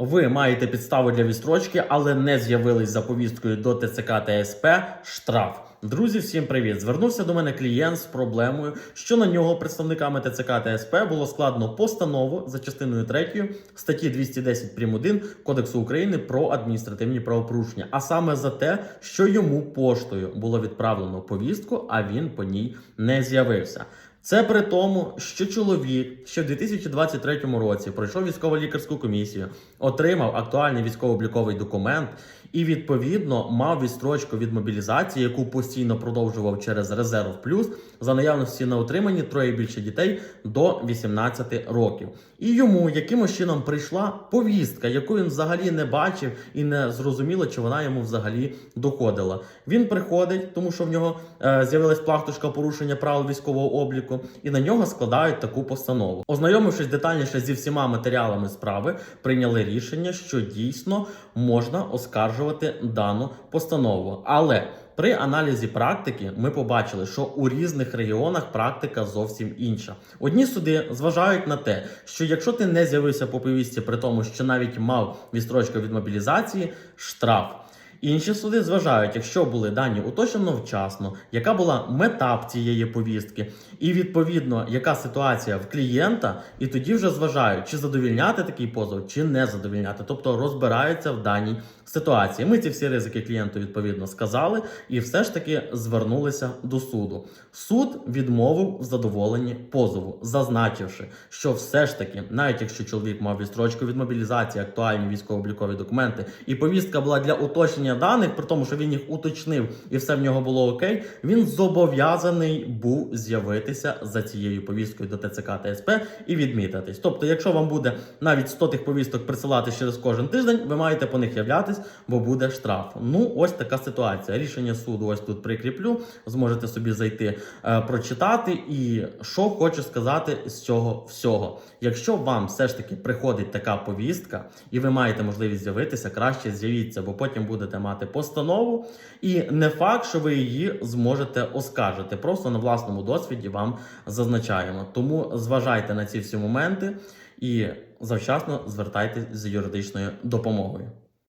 Ви маєте підставу для відстрочки, але не з'явились за повісткою до ТЦК та СП. Штраф. Друзі, всім привіт! Звернувся до мене клієнт з проблемою, що на нього представниками ТЦК та СП було складно постанову за частиною 3 статті 210 прим. 1 Кодексу України про адміністративні правопорушення, а саме за те, що йому поштою було відправлено повістку, а він по ній не з'явився. Це при тому, що чоловік ще в 2023 році пройшов військово-лікарську комісію, отримав актуальний військово-обліковий документ і відповідно мав відстрочку від мобілізації, яку постійно продовжував через резерв плюс за наявності на утриманні троє більше дітей до 18 років. І йому якимось чином прийшла повістка, яку він взагалі не бачив і не зрозуміло, чи вона йому взагалі доходила. Він приходить, тому що в нього е, з'явилась плахтушка порушення правил військового обліку, і на нього складають таку постанову. Ознайомившись детальніше зі всіма матеріалами справи, прийняли рішення, що дійсно можна оскаржувати дану постанову. Але при аналізі практики ми побачили, що у різних регіонах практика зовсім інша. Одні суди зважають на те, що якщо ти не з'явився по повістці, при тому, що навіть мав відстрочку від мобілізації, штраф. Інші суди зважають, якщо були дані уточнено вчасно, яка була мета цієї повістки, і відповідно яка ситуація в клієнта, і тоді вже зважають, чи задовільняти такий позов, чи не задовільняти, тобто розбираються в даній ситуації. Ми ці всі ризики клієнту відповідно сказали, і все ж таки звернулися до суду. Суд відмовив в задоволенні позову, зазначивши, що все ж таки, навіть якщо чоловік мав відстрочку від мобілізації, актуальні військово-облікові документи, і повістка була для уточнення даних, при тому, що він їх уточнив і все в нього було окей, він зобов'язаний був з'явитися за цією повісткою до ТЦК та СП і відмітитись. Тобто, якщо вам буде навіть 100 тих повісток присилати через кожен тиждень, ви маєте по них являтись, бо буде штраф. Ну, ось така ситуація. Рішення суду ось тут прикріплю. Зможете собі зайти, е, прочитати. І що хочу сказати з цього всього. Якщо вам все ж таки приходить така повістка, і ви маєте можливість з'явитися, краще з'явіться, бо потім будете мати постанову. І не факт, що ви її зможете оскаржити. Просто на власному досвіді вам зазначаємо. Тому зважайте на ці всі моменти і завчасно звертайтесь з юридичною допомогою.